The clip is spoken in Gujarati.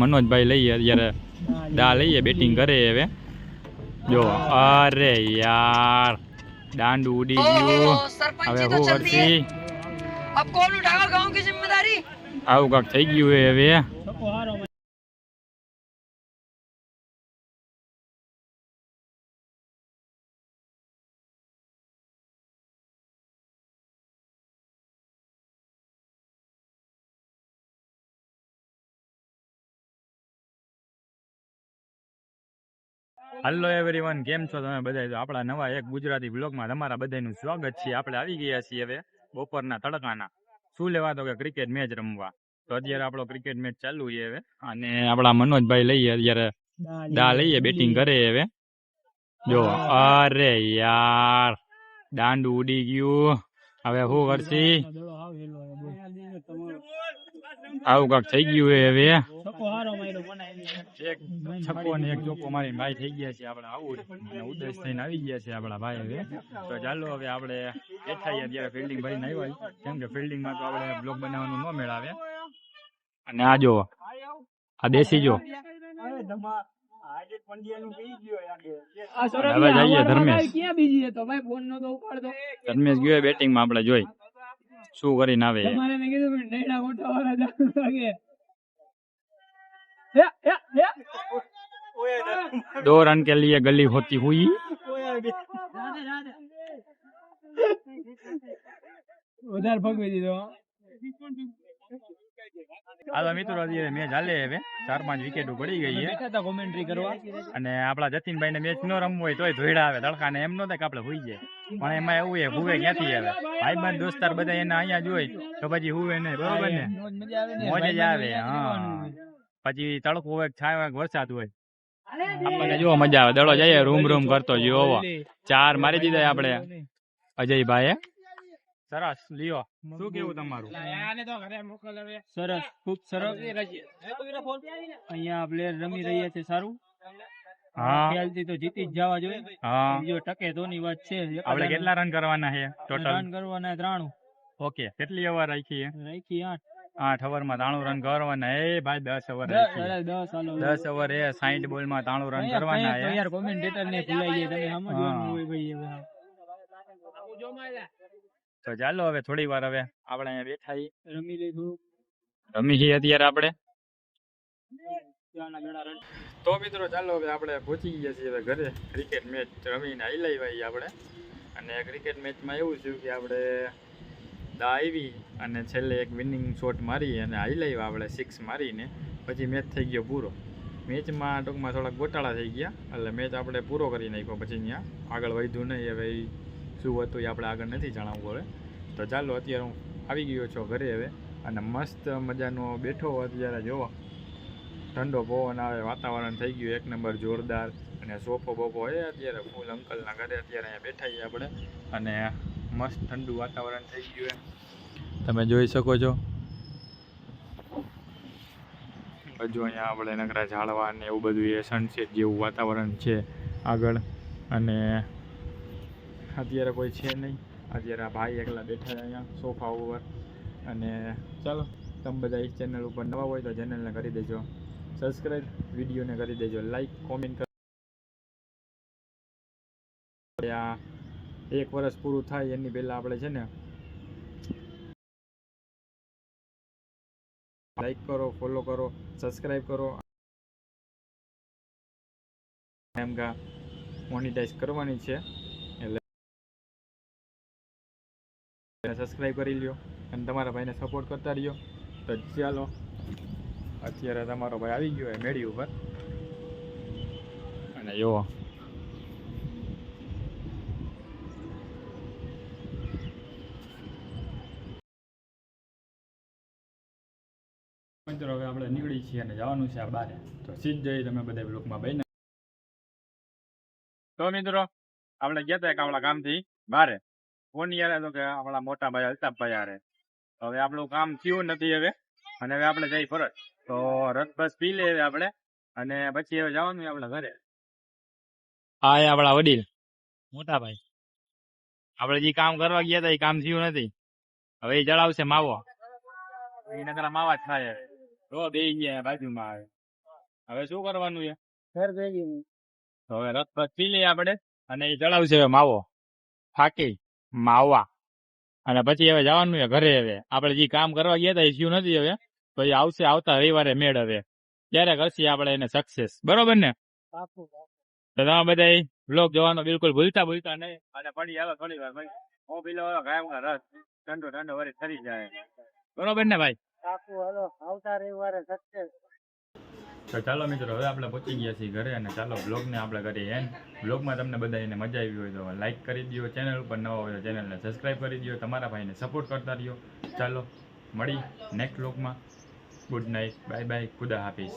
મનોજભાઈ લઈએ અત્યારે દા લઈએ બેટિંગ કરે હવે. જો અરે યાર દાંડ ઉડી ગયું. હવે હું કરશી આવું કાક થઈ ગયું હવે. હલો એવરીવન કેમ છો તમે બધા આપણા નવા એક ગુજરાતી બ્લોગમાં તમારા બધાનું સ્વાગત છે. આપણે આવી ગયા છીએ હવે બપોરના તડકાના. શું લેવા તો કે ક્રિકેટ મેચ રમવા? તો અત્યારે આપણો ક્રિકેટ મેચ ચાલુ છે હવે. અને આપણા મનોજભાઈ લઈએ અત્યારે દા લઈએ બેટિંગ કરે હવે. જો, અરે યાર, દાંડુ ઉડી ગયું. હવે શું કરશી? આવું કાક થઈ ગયું હવે. એક છક્કો ને એક ચોખ્ખો મારી ભાઈ થઈ ગયા છે આપણે આવું અને થઈને આવી ગયા છે આપણા ભાઈ હવે. તો ચાલો હવે આપણે બેઠા છીએ અત્યારે ફિલ્ડિંગ ભરીને આવ્યા કેમ કે ફિલ્ડિંગમાં તો આપણે બ્લોક બનાવવાનું ન મેળાવે. અને આ જો આ દેશી જો હવે જઈએ ધર્મેશ. ધર્મેશ ગયો બેટિંગમાં આપણે જોઈ. શું કરીને આવે. दो रन के लिए गली होती हुई વધારે ભગવી દીધો હાલો મિત્રો અત્યારે મેચ હાલે હવે ચાર પાંચ વિકેટો પડી ગઈ છે બેઠા હતા કોમેન્ટ્રી કરવા અને આપણા જતીનભાઈ ને મેચ ન રમવું હોય તોય ધોઈડા આવે તડકા ને એમ ન થાય કે આપણે હુઈ જાય પણ એમાં એવું છે ભૂવે ક્યાંથી આવે ભાઈબંધ દોસ્તાર બધા એને અહીંયા જોઈ તો પછી હુવે નહીં બરોબર ને મોજ મજા આવે ને મોજ જ આવે ભાઈબંધ હા રહેવાનું. પછી તડકો હોય છાયો હોય વરસાદ હોય. આપણને જો મજા આવે. દડો જઈએ રૂમ રૂમ કરતો જોવો ચાર મારી દીધા આપણે. અજયભાઈ સરસ લ્યો. શું કેવું તમારું? સરસ ખૂબ સરસ. અહીંયા પ્લેયર રમી રહ્યા છે સારું. હા. ખ્યાલથી તો જીતી જ જવા જોઈએ. હા. જો ટકે ધોની વાત છે. આપણે કેટલા રન કરવાના છે ટોટલ રન કરવાના ત્રાણું. ઓકે કેટલી ઓવર રાખી છે? રાખી આઠ. આઠ ઓવરમાં ત્રાણું રન કરવાના. એ ભાઈ દસ ઓવર દસ ઓવર એ સાઈઠ બોલમાં ત્રાણું રન કરવાના તો યાર કોમેન્ટેટર ને ભૂલાઈ જાય તમે સમજવાનું હોય ભાઈ હવે. તો ચાલો હવે થોડી વાર હવે આપણે અહીંયા બેઠા રમી લીધું રમી છીએ અત્યારે આપણે. રન. તો મિત્રો ચાલો હવે આપણે પહોંચી ગયા છીએ હવે ઘરે. ક્રિકેટ મેચ રમીને આવી લાવી આપણે. અને ક્રિકેટ મેચમાં એવું થયું કે આપણે દા આવી અને છેલ્લે એક વિનિંગ શોટ મારી અને આવી લાવ્યા આપણે સિક્સ મારીને પછી મેચ થઈ ગયો પૂરો. મેચમાં ટૂંકમાં થોડાક ગોટાળા થઈ ગયા, એટલે મેચ આપણે પૂરો કરી નાખ્યો. પછી અહીંયા આગળ વધ્યું નહીં. હવે શું હતું એ આપણે આગળ નથી જણાવવું હવે. તો ચાલો, અત્યારે હું આવી ગયો છો ઘરે હવે અને મસ્ત મજાનો બેઠો અત્યારે જોવો. ઠંડો પવન આવે, વાતાવરણ થઈ ગયું, એક નંબર જોરદાર અને સોફો બોફો હોય અત્યારે ફૂલ અંકલના ઘરે અત્યારે અહીંયા બેઠા છીએ આપણે. અને મસ્ત ઠંડુ વાતાવરણ થઈ ગયું તમે જોઈ શકો છો. હજુ અહીંયા આપણે નકરા ઝાડવા ને એવું બધું એ સનસેટ જેવું વાતાવરણ છે આગળ. અને અત્યારે કોઈ છે નહીં. અત્યારે આ ભાઈ એકલા બેઠા છે અહીંયા સોફા ઉપર. અને ચાલો તમે બધા એ ચેનલ ઉપર નવા હોય તો ચેનલને કરી દેજો. સબસ્ક્રાઈબ વિડીયોને કરી દેજો. લાઈક કોમેન્ટ એક વર્ષ પૂરું થાય એની પહેલા આપણે છે ને લાઈક કરો ફોલો કરો સબસ્ક્રાઈબ કરો. એમ કે મોનિટાઈઝ કરવાની છે. એટલે સબસ્ક્રાઈબ કરી લ્યો અને તમારા ભાઈને સપોર્ટ કરતા રહ્યો. તો ચાલો, અત્યારે તમારો ભાઈ આવી ગયો હોય મેળી ઉપર. અને જુઓ. મિત્રો હવે આપણે નીકળી છીએ અને જવાનું છે બારે. તો સીધ જઈ તમે બધા બ્લોકમાં બહેને. તો મિત્રો, આપણે ગયા હતા આપણા ગામથી બારે. ફોન યાર તો કે આપણા મોટા ભાઈ અલ્તાફભાઈ યારે હવે આપણું કામ થયું નથી હવે. અને હવે આપણે જઈ ફરજ. તો રસ બસ પી લે હવે આપણે. અને પછી હવે જવાનું આપણા ઘરે. હા એ આપણા વડીલ, મોટા ભાઈ. આપણે જે કામ કરવા ગયા હતા એ કામ થયું નથી. હવે એ જણાવશે માવો. એ નકરા માવા થાય રો બે ગયા બાજુમાં આવે. હવે શું કરવાનું છે? ઘર ભેગી તો હવે રસ રસ પી લઈએ આપણે અને એ ચડાવશે હવે માવો. ફાકી માવા. અને પછી હવે જવાનું છે ઘરે હવે. આપણે જે કામ કરવા ગયા હતા એ થયું નથી હવે. તો એ આવશે આવતા રવિવારે મેળ હવે. ત્યારે કરશે આપણે એને સક્સેસ બરોબર ને? તો તમે બધા બ્લોગ જોવાનો બિલકુલ ભૂલતા ભૂલતા નહીં. અને પડી આવે થોડી વાર ભાઈ. હું પીલો કાયમ રસ ઠંડો ઠંડો વળી થરી જાય. બરોબર ને ભાઈ? પાકું હાલો, આવતા રવિવારે સત્ય. તો ચાલો મિત્રો, હવે આપણે પહોંચી ગયા છીએ ઘરે અને ચાલો બ્લોગને આપણે કરીએ એન્ડ બ્લોગમાં તમને બધાને મજા આવી હોય તો લાઈક કરી દો ચેનલ ઉપર નવા હોય તો ચેનલને સબસ્ક્રાઈબ કરી દો તમારા ભાઈને સપોર્ટ કરતા રહ્યો. ચાલો, મળી નેક્સ્ટ બ્લોગમાં ગુડ નાઇટ બાય બાય ખુદા હાફિઝ.